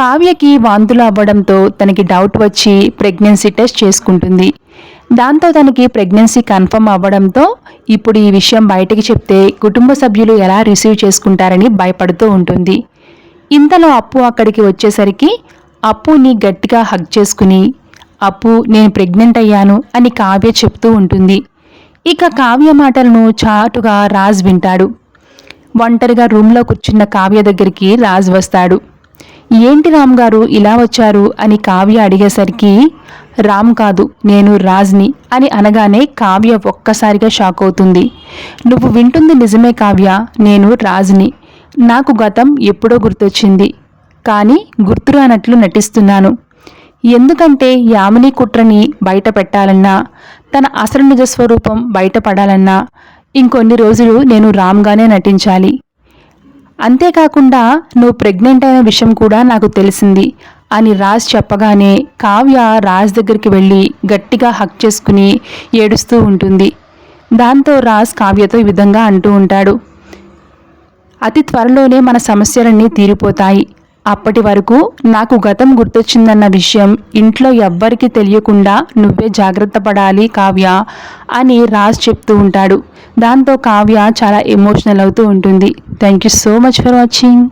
కావ్యకి వాంతులు అవ్వడంతో తనకి డౌట్ వచ్చి ప్రెగ్నెన్సీ టెస్ట్ చేసుకుంటుంది. దాంతో తనకి ప్రెగ్నెన్సీ కన్ఫర్మ్ అవ్వడంతో ఇప్పుడు ఈ విషయం బయటికి చెప్తే కుటుంబ సభ్యులు ఎలా రిసీవ్ చేసుకుంటారని భయపడుతూ ఉంటుంది. ఇంతలో అప్పు అక్కడికి వచ్చేసరికి అప్పుని గట్టిగా హగ్ చేసుకుని అప్పు నేను ప్రెగ్నెంట్ అయ్యాను అని కావ్య చెప్తూ ఉంటుంది. ఇక కావ్య మాటలను చాటుగా రాజ్ వింటాడు. ఒంటరిగా రూమ్లో కూర్చున్న కావ్య దగ్గరికి రాజ్ వస్తాడు. ఏంటి రామ్ గారు ఇలా వచ్చారు? అని కావ్య అడిగేసరికి రామ్ కాదు నేను రాజ్ని అని అనగానే కావ్య ఒక్కసారిగా షాక్ అవుతుంది. నువ్వు వింటుంది నిజమే కావ్య నేను రాజ్ని. నాకు గతం ఎప్పుడో గుర్తొచ్చింది కానీ గుర్తురానట్లు నటిస్తున్నాను. ఎందుకంటే యామిని కుట్రని బయట పెట్టాలన్నా తన అసలు నిజ స్వరూపం బయటపడాలన్నా ఇంకొన్ని రోజులు నేను రామ్గానే నటించాలి. అంతేకాకుండా నువ్వు ప్రెగ్నెంట్ అయిన విషయం కూడా నాకు తెలిసింది అని రాజ్ చెప్పగానే కావ్య రాజ్ దగ్గరికి వెళ్ళి గట్టిగా హక్ చేసుకుని ఏడుస్తూ ఉంటుంది. దాంతో రాజ్ కావ్యతో ఈ విధంగా అంటూ ఉంటాడు. అతి త్వరలోనే మన సమస్యలన్నీ తీరిపోతాయి. అప్పటి వరకు నాకు గతం గుర్తొచ్చిందన్న విషయం ఇంట్లో ఎవ్వరికీ తెలియకుండా నువ్వే జాగ్రత్త పడాలి కావ్య అని రాజ్ చెప్తూ ఉంటాడు. దాంతో కావ్య చాలా ఎమోషనల్ అవుతూ ఉంటుంది. Thank you so much for watching